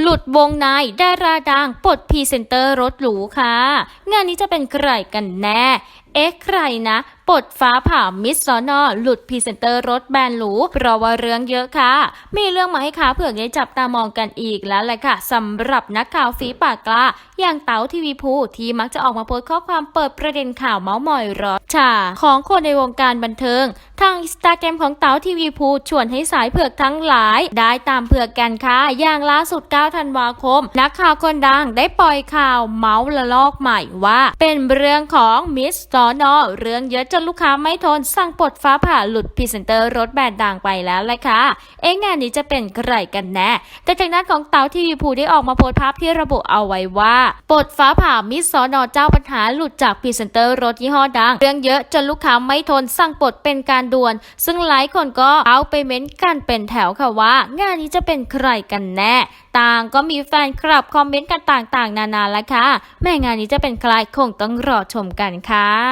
หลุดวงในดาราดังปลดพรีเซนเตอร์รถหรูค่ะ งานนี้จะเป็นใครกันแน่เอ๊ะใครนะปลดฟ้าผ่ามิสซอนอหลุดพรีเซนเตอร์รถแบรนด์หรูเพราะว่าเรื่องเยอะค่ะ มีเรื่องมาให้ขาเผือกได้จับตามองกันอีกแล้วแหละค่ะสำหรับนักข่าวฝีปากกล้า อย่างเต๋าทีวีภูที่มักจะออกมาโพสต์ข้อความเปิดประเด็นข่าวเมาส์มอยรอชาของคนในวงการบันเทิง ทางอินสตาแกรมของเต๋าทีวีภูชวนให้สายเผือกทั้งหลาย ได้ตามเผือกกันค่ะ อย่างล่าสุด 9 ธันวาคม นักข่าวคนดังได้ปล่อยข่าวเมาส์ละลอกใหม่ว่า เป็นเรื่องของมิสซอนอเรื่องเยอะจนลูกค้าไม่ทน สั่งปลดฟ้าผ่าหลุดพรีเซนเตอร์รถแบรนด์ดังไปแล้วเลยค่ะ เอ๊ะงานนี้จะเป็นใครกันแน่ แต่จากนั้นของเต๋าทีวีภูได้ออกมาโพสต์ภาพที่ระบุเอาไว้ว่าปลดฟ้าผ่ามิสซอนอเจ้าปัญหาหลุดจากพรีเซนเตอร์รถยี่ห้อดัง เรื่องเยอะจนลูกค้าไม่ทนสั่งปลดเป็นการด่วน ซึ่งหลายคนก็เอาไปเม้นต์กันเป็นแถวค่ะว่า งานนี้จะเป็นใครกันแน่ ต่างก็มีแฟนคลับคอมเมนต์กันต่างๆ นานาละค่ะแม่งานนี้จะเป็นใครคงต้องรอชมกันค่ะ